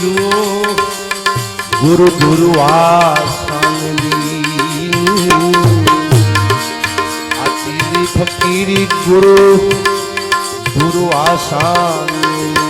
જુઓ ગુરુ ગુરુ આ ફકીરી ગુરુ ગુરુ આસાની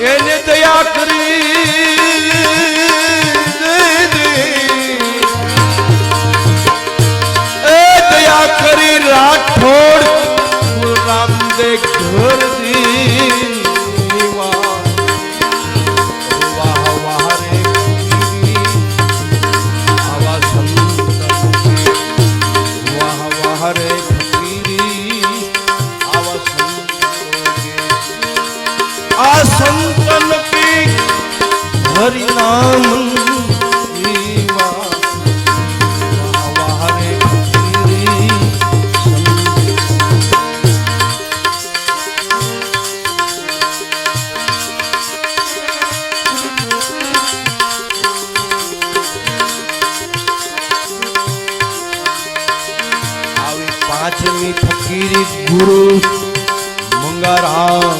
એને દયા કરી. આ સંતન પીક હરિનામ પાંચમી ફકીરી ગુરુ મંગારામ.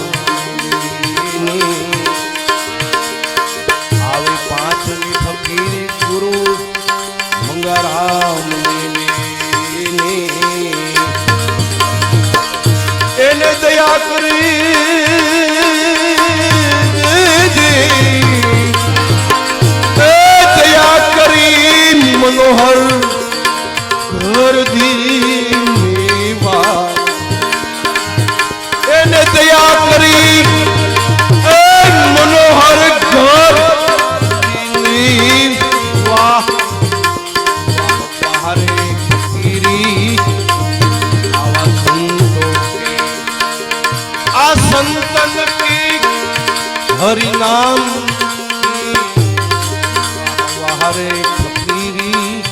દયા કરી. નામ વાહરે ફકીરી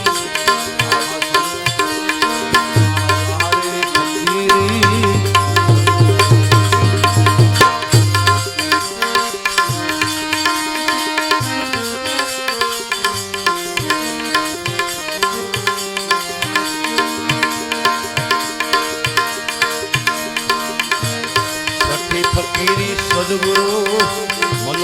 ફકીરી સદગુરુ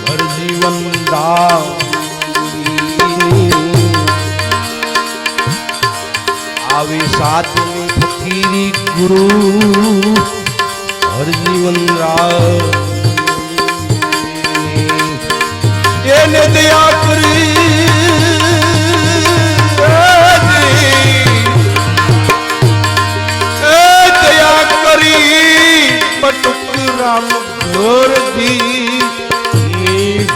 હરજીવન રામ આવી સાતની ફકીરી ગુરુ હરજીવન રામ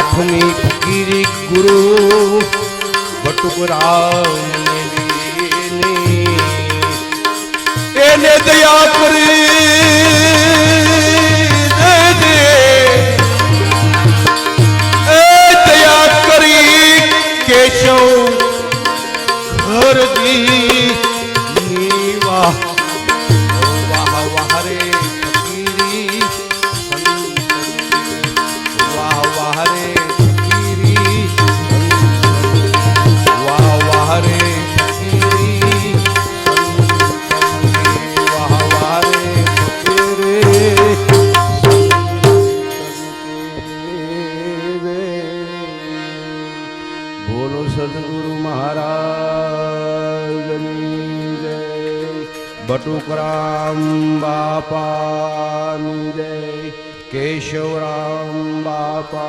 આઠમી ફકીરી ગુરુ બટુકરાવ એને દયા કરી દેજે એ દયા કરી કેશવ बोलो सद्गुरु महाराज गणी जटुकराम् बापा जय। केशवराम बापा